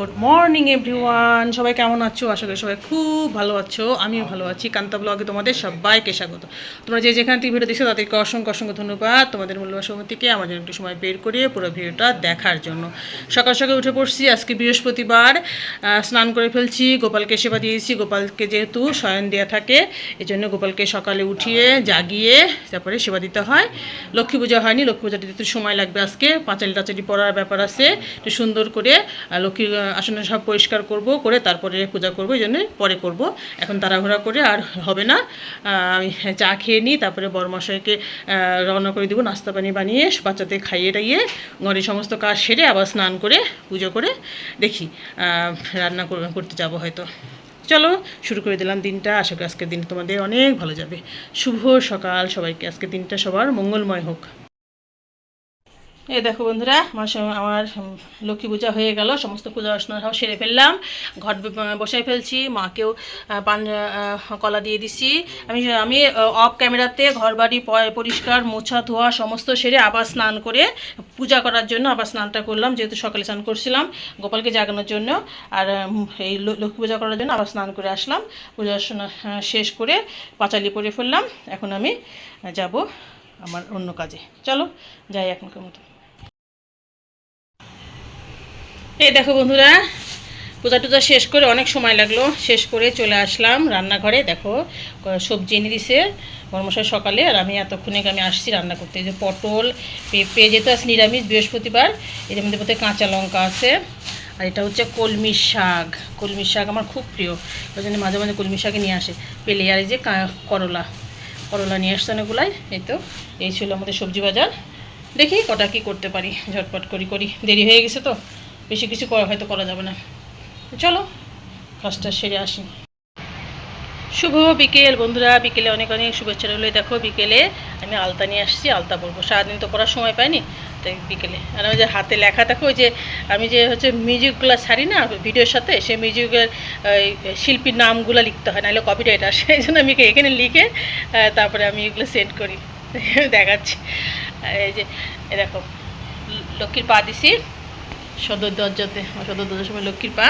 Good morning everyone সবাই কেমন আছো? আশা করি সবাই খুব ভালো আছো। আমিও ভালো আছি। কান্তা ব্লগে তোমাদের সবাইকে স্বাগত। তোমরা যে যেখানে ভিডিও দেখছ তাদেরকে অসংখ্য অসংখ্য ধন্যবাদ। তোমাদের মূল্যবান সময় থেকে আমার জন্য একটু সময় বের করে পুরো ভিডিওটা দেখার জন্য। সকাল সকাল উঠে পড়ছি। আজকে বৃহস্পতিবার। স্নান করে ফেলছি। গোপালকে সেবা দিয়েছি। গোপালকে যেহেতু শয়ন দেওয়া থাকে এই জন্য গোপালকে সকালে উঠিয়ে জাগিয়ে তারপরে সেবা দিতে হয়। লক্ষ্মী পূজা হয়নি। লক্ষ্মী পূজাটা দিতে সময় লাগবে আজকে। পাঁচালি টাচালি পড়ার ব্যাপার আছে। একটু সুন্দর করে আহ, আসন সব পরিষ্কার করব করে তারপরে পূজা করব এই জন্য পরে করব। এখন তাড়াহুড়া করে আর হবে না। আমি চা খেয়ে নিই তারপরে বড়মশাইকে আহ, রওনা করে দিব নাস্তা পানি বানিয়ে বাচ্চাদের খাইয়ে টাইয়ে ঘরে সমস্ত কাজ সেরে আবার স্নান করে পুজো করে দেখি রান্না কর- করতে যাব হয়তো। চলো শুরু করে দিলাম দিনটা। আশা করি আজকের দিন তোমাদের অনেক ভালো যাবে। শুভ সকাল সবাইকে। আজকের দিনটা সবার মঙ্গলময় হোক। এই দেখো বন্ধুরা, আমার আমার লক্ষ্মী পূজা হয়ে গেল, সমস্ত পূজা অর্চনা সব সেরে ফেললাম। ঘট বসাই ফেলছি, মাকেও পান কলা দিয়ে দিছি। আমি আমি অফ ক্যামেরাতে ঘর বাড়ি পরিষ্কার, মোছা, ধোয়া সমস্ত সেরে আবার স্নান করে পূজা করার জন্য আবার স্নানটা করলাম, যেহেতু সকালে স্নান করছিলাম গোপালকে জাগানোর জন্য। আর এই লক্ষ্মী পূজা করার জন্য আবার স্নান করে আসলাম। পূজা অর্চনা শেষ করে পাঁচালি পরে ফেললাম। এখন আমি যাব আমার অন্য কাজে। চলো, যাই এখনকার মতো। এই দেখো বন্ধুরা, পূজা টুজা শেষ করে অনেক সময় লাগল। শেষ করে চলে আসলাম রান্নাঘরে। দেখো, সবজি এনে দিছে বর্মশাই সকালে, আর আমি এতক্ষণে আমি আসছি রান্না করতে। এই যে পটল পেঁপে যেহেতু আছে নিরামিষ, বৃহস্পতিবার এর মধ্যে বোধহয় কাঁচা লঙ্কা আছে, আর এটা হচ্ছে কলমি শাক। কলমি শাক আমার খুব প্রিয়। ওই জন্য মাঝে মাঝে কলমি শাকে নিয়ে আসে। পেলে আর এই যে করলা। করলা নিয়ে আসছে অনেকগুলাই, এই তো। এই ছিল আমাদের সবজি বাজার। দেখি কটা কি করতে পারি, ঝটপট করি করি। দেরি হয়ে গেছে তো? বেশি কিছু করা হয়তো করা যাবে না। চলো, কাজটা সেরে আসি। শুভ বিকেল বন্ধুরা, বিকেলে অনেক অনেক শুভেচ্ছা রইল। দেখো, বিকেলে আমি আলতা নিয়ে আসছি, আলতা পরবো। সারাদিন তো পড়ার সময় পাইনি, তাই বিকেলে। আর আমি যে হাতে লেখা দেখো, ওই যে আমি যে হচ্ছে মিউজিকগুলো ছাড়ি না, ভিডিওর সাথে, সেই মিউজিকের শিল্পীর নামগুলো লিখতে হয়, নাহলে কপিরাইট আসে। এই জন্য আমি এখানে লিখে তারপরে আমি এগুলো সেন্ড করি। দেখাচ্ছি। এই যে দেখো লক্ষ্মীর পা দিছি। সদর দরজাতে সদর দরজার সময় লক্ষ্মীর পা।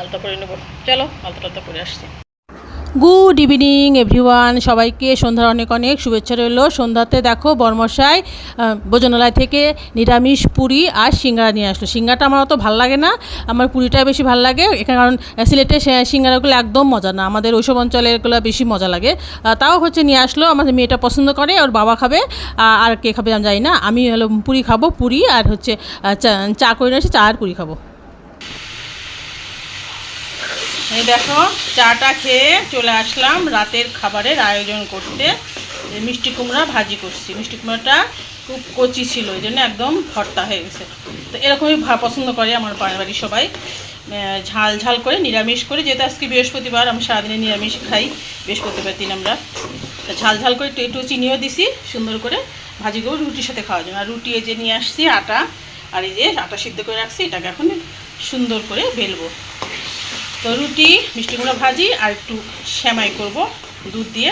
আলতা পরে নেব। চলো আলতা টালতা পরে আসছি। গুড ইভিনিং এভরিওয়ান সবাইকে সন্ধ্যার অনেক অনেক শুভেচ্ছা রইল। সন্ধ্যাতে দেখো বর্মশাই ভোজনালয় থেকে নিরামিষ পুরি আর সিঙ্গারা নিয়ে আসলো। সিঙ্গাটা আমার অত ভালো লাগে না। আমার পুরিটাই বেশি ভালো লাগে। এখানে কারণ সিলেটে সিঙ্গারাগুলো একদম মজা না। আমাদের ওইসব অঞ্চলেরগুলো বেশি মজা লাগে। তাও হচ্ছে নিয়ে আসলো। আমাদের মেয়েটা পছন্দ করে, ওর বাবা খাবে। আর কে খাবে আমি জানি না। আমি হলো পুরি খাব, পুরি আর হচ্ছে চা চা করে নিয়ে এসে চা আর পুরি খাব। এই দেখো, চাটা খেয়ে চলে আসলাম রাতের খাবারের আয়োজন করতে। মিষ্টি কুমড়া ভাজি করছি। মিষ্টি কুমড়াটা খুব কচি ছিল ওই জন্য একদম ভর্তা হয়ে গেছে। তো এরকমই পছন্দ করে আমার বাড়ির সবাই। ঝাল ঝাল করে, নিরামিষ করে, যেহেতু আজকে বৃহস্পতিবার, আমি সারাদিনে নিরামিষ খাই, বৃহস্পতিবার দিন আমরা। ঝাল ঝাল করে একটু চিনিও দিছি, সুন্দর করে ভাজি করে রুটির সাথে খাওয়ার জন্য। আর রুটি এই যে নিয়ে আসছি, আটা। আর এই যে আটা সিদ্ধ করে রাখছি, এটাকে এখন সুন্দর করে বেলবো। তো রুটি, মিষ্টি কুমড়া ভাজি আর একটু শ্যামাই করব, দুধ দিয়ে।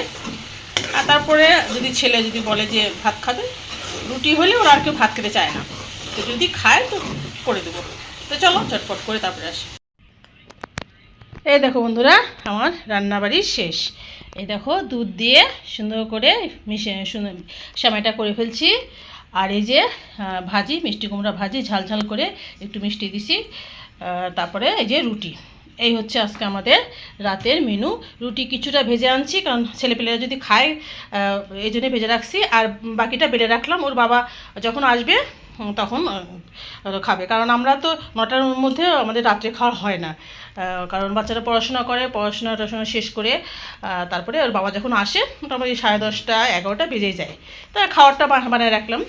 আর তারপরে যদি ছেলে যদি বলে যে ভাত খাবে, রুটি হলে ওরা আর কেউ ভাত খেতে চায় না। তো যদি খায় তো করে দেবো। তো চলো, চটপট করে তারপরে আসি। এই দেখো বন্ধুরা, আমার রান্নাবাড়ি শেষ। এই দেখো, দুধ দিয়ে সুন্দর করে মিশে শ্যামাইটা করে ফেলছি। আর এই যে ভাজি, মিষ্টি কুমড়া ভাজি, ঝাল ঝাল করে একটু মিষ্টি দিছি। তারপরে এই যে রুটি। এই হচ্ছে আজকে আমাদের রাতের মেনু রুটি কিছুটা ভেজে আনছি, কারণ ছেলেপেলেরা যদি খায় এই জন্যে ভেজে রাখছি। আর বাকিটা বেড়ে রাখলাম। ওর বাবা যখন আসবে তখন খাবে। কারণ আমরা তো নটার মধ্যে আমাদের রাত্রে খাওয়া হয় না। কারণ বাচ্চারা পড়াশোনা করে, পড়াশোনা টড়াশোনা শেষ করে তারপরে ওর বাবা যখন আসে, মোটামুটি সাড়ে দশটা, এগারোটা বেজেই যায়। তা খাওয়ারটা বানায় রাখলাম।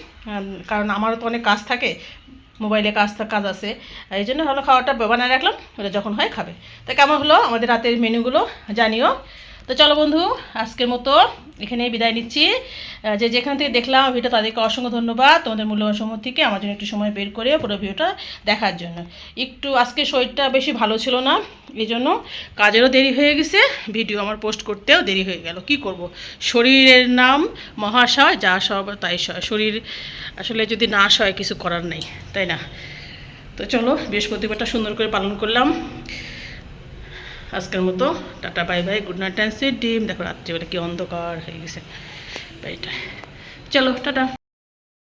কারণ আমারও তো অনেক কাজ থাকে। মোবাইলে কাজ কাজ আছে। এই জন্য হলো খাওয়াটা বানায় রাখলাম, ওটা যখন হয় খাবে। তো কেমন হলো আমাদের রাতের মেনুগুলো জানিও। তো চলো বন্ধু, আজকের মতো এখানেই বিদায় নিচ্ছি। যে যেখান থেকে দেখলাম ভিডিও তাদেরকে অসংখ্য ধন্যবাদ তোমাদের মূল্যবান সময় থেকে আমার জন্য একটু সময় বের করে পুরো ভিডিওটা দেখার জন্য। একটু আজকে শরীরটা বেশি ভালো ছিল না এই জন্য কাজেরও দেরি হয়ে গেছে, ভিডিও আমার পোস্ট করতেও দেরি হয়ে গেল। কি করব? শরীরের নাম মহাশয়, যা সব তাই সয় শরীর আসলে যদি না সয়, কিছু করার নেই, তাই না? তো চলো, বৃহস্পতিবারটা সুন্দর করে পালন করলাম। আজকের মতো, tata, bye bye good night time sweet dream দেখো রাত্রিবেলা কি অন্ধকার হয়ে গেছে। বাড়িটা চলো, টাটা।